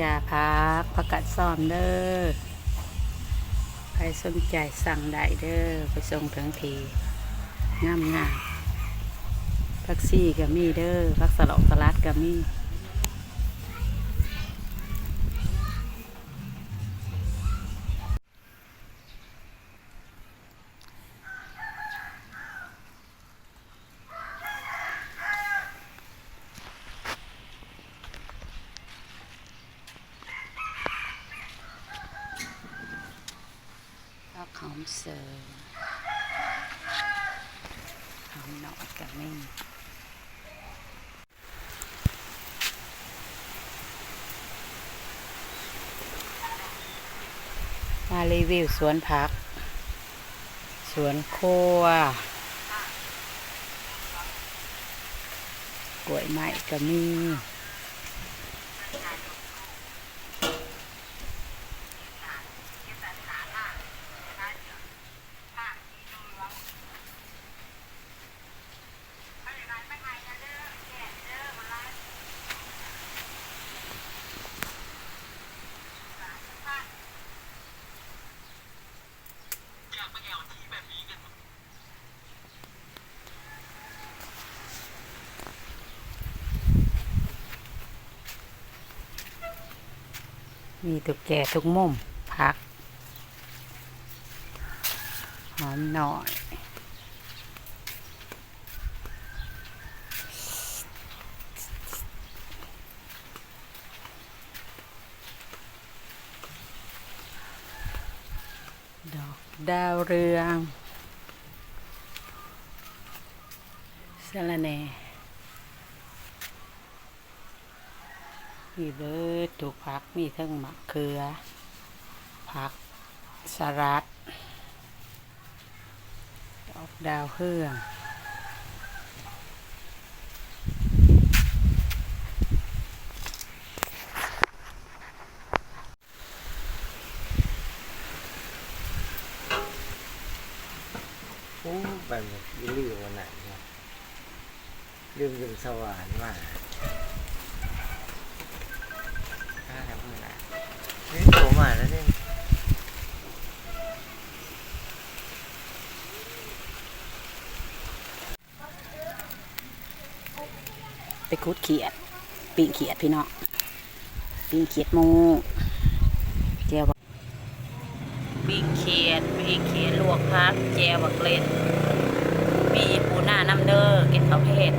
จ่าพักประกาศซ่อมเด้อใครสนใจสั่งได้เด้อไปส่งถึงทีงามงามพักซี่ก็มีเด้อพักสลอกสลัดก็มี ก็ หอมเสริมหอมหนอยกับไม่มารีวิวสวนผัก สวนครัวกล้วยไม้ก็มี มีทุกแก่ทุกมุมพัก หอมหน่อย ดอกดาวเรืองสะระแหน่ มีเบิดถูกพักมีทั้งมะเขือผักสลัดดอกดาวเฮืองโอ้แบบนี้ลืมวันไหนครับลืมลืมสว่านมาก มาแล้วเนี่ยไปคุดเขียดปิ่งเขียดพี่น้องปิ่งเขียดหมูเจียวบักปิ่งเขียดปิ่งเขียดลวกพักเจียวบักเล็ดมีปูหน้าน้ำเด้อกินข้าวเผ็ด